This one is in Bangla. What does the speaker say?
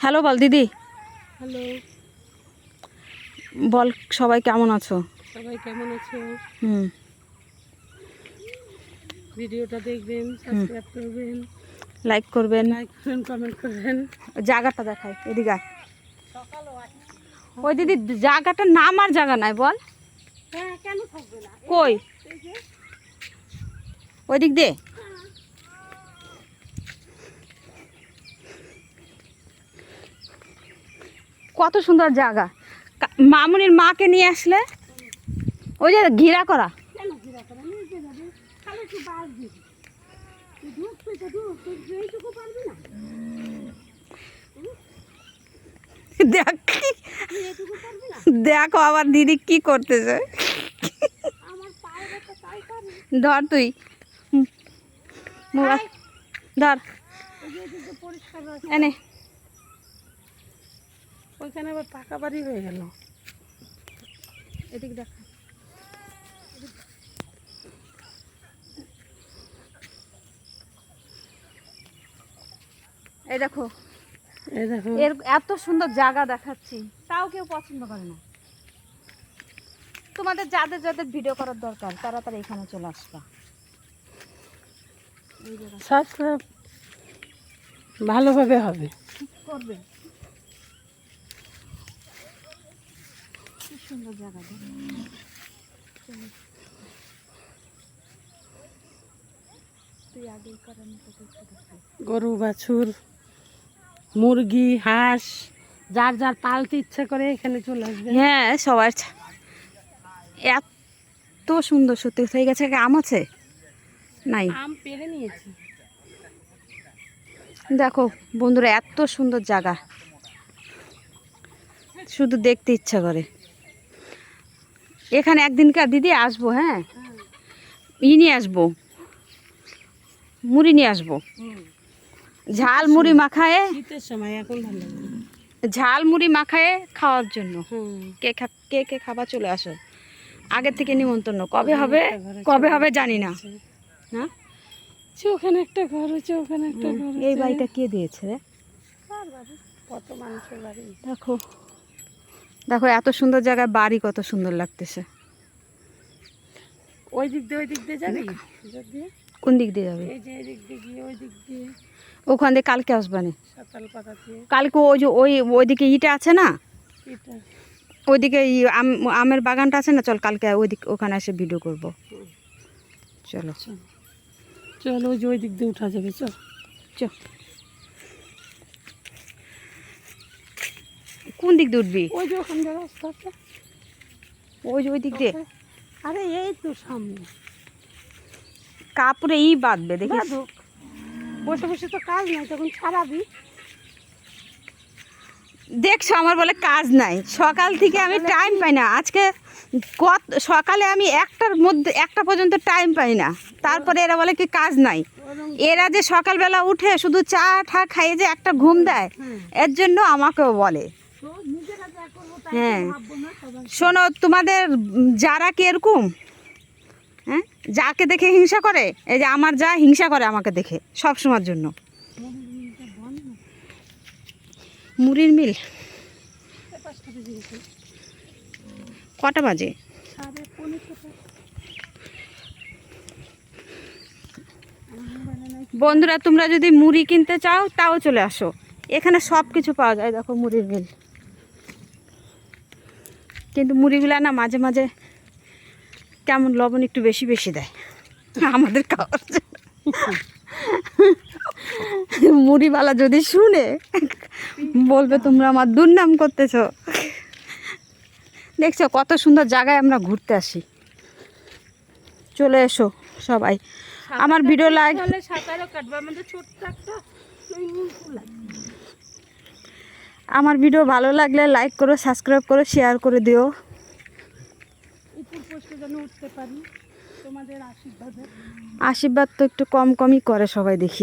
হ্যালো বল দিদি। হ্যালো। বল সবাই কেমন আছো? সবাই কেমন আছো? হুম। ভিডিওটা দেখবেন সাবস্ক্রাইব করবেন। লাইক করবেন। লাইক করবেন কমেন্ট করবেন। জায়গাটা দেখাই এদিকে। ওই দিদি জায়গাটা নামার জায়গা নাই বল। হ্যাঁ কেন থাকবে না? কই? ওই দিক দে কত সুন্দর জায়গা। মামুনির মাকে নিয়ে আসলে ওই যে ঘিরা করা। দেখ দেখো আবার দিদি কি করতেছে। ধর তুই। ধর। এনে। ওইখানে আবার পাকা বাড়ি হয়ে গেল। এদিকে দেখ। এই দেখো। এর এত সুন্দর জায়গা দেখাচ্ছি। তাও কেউ পছন্দ করে না। তোমাদের যাদের যাদের ভিডিও করার দরকার তারা তারা এখানে চলে আসবা। সাবস্ক্রাইব ভালোভাবে হবে। করবে। সুন্দর জায়গা। গরু বাছুর মুরগি হাঁস যার যার পালতে ইচ্ছা করে এখানে চলে আসবে। হ্যাঁ সবার এত সুন্দর সত্যি হয়ে গেছে কি আম আছে? নাই। আম পেরে নিয়েছি। দেখো বন্ধুরা এত সুন্দর জায়গা। শুধু দেখতে ইচ্ছা করে। এখানে একদিনকার দিদি আসব হ্যাঁ? ই নিয়ে আসব। মুড়ি নিয়ে আসব। ঝাল মুড়ি মাখায়ে সময় এখন ভালো ঝাল মুড়ি মাখায়ে খাওয়ার জন্য। কে কে কে খাবার চলে আসো। আগের থেকে নিমন্ত্রণ। কবে হবে? কবে হবে জানি না। হ্যাঁ ওখানে একটা ঘর হচ্ছে ওখানে একটা ঘর এই বাড়িটা কে দিয়েছে? রে কত মানুষের বাড়ি? দেখো। দেখো এত সুন্দর জায়গায় বাড়ি কত সুন্দর লাগতেছে। ওই দিক দিয়ে ওই দিক দিয়ে যাবি? কোন দিক দিয়ে যাবে? এই যে এই দিক দিয়ে গিয়ে ওই দিক দিয়ে। ওখান দিয়ে কালকে আসবানে সাতাল পাতা দিয়ে। কালকে ওই যে ওই ওইদিকে ইটা আছে না? এটা ওইদিকে আম- আমের বাগানটা আছে না? চল কালকে ওইদিক ওখানে এসে ভিডিও করব। চলো। চল ওই যে ওই দিক দিয়ে উঠা যাবে চল। চল। কোন দিক দিয়ে উঠবি? ওই যে ওখান দিয়ে রাস্তা আছে। ওই যে ওই দিক দিয়ে আরে এই তো সামনে। কাপড়ে ই বাঁধবে দেখি বাঁধুক। বসে বসে তো কাজ নাই তখন ছাড়াবি। দেখছ আমার বলে কাজ নাই। সকাল থেকে আমি টাইম পাই না। আজকে কত সকালে আমি একটার মধ্যে একটা পর্যন্ত টাইম পাই না। তারপরে এরা বলে কি কাজ নাই। এরা যে সকালবেলা উঠে শুধু চা ঠা খাইয়ে যে একটা ঘুম দেয় এর জন্য আমাকেও বলে। হ্যাঁ। শোনো, তোমাদের যারা কি এরকম হ্যাঁ যাকে দেখে হিংসা করে, এই যে আমার যা হিংসা করে আমাকে দেখে, সব সময়ের জন্য। মুড়ির মিল। কটা বাজে? বন্ধুরা, তোমরা যদি মুড়ি কিনতে চাও, তাও চলে আসো। এখানে সব কিছু পাওয়া যায়, দেখো মুড়ির মিল। কিন্তু মুড়িগুলা না মাঝে মাঝে কেমন লবণ একটু বেশি বেশি দেয়। আমাদের খাওয়ার মুড়িওয়ালা যদি শুনে বলবে তোমরা আমার দুর্নাম করতেছো। দেখছ কত সুন্দর জায়গায় আমরা ঘুরতে আসি। চলে এসো সবাই। আমার ভিডিও লাইক আমার ভিডিও ভালো লাগলে লাইক করো সাবস্ক্রাইব করো শেয়ার করে দিও। আশীর্বাদ তো একটু কম কমই করে সবাই দেখি।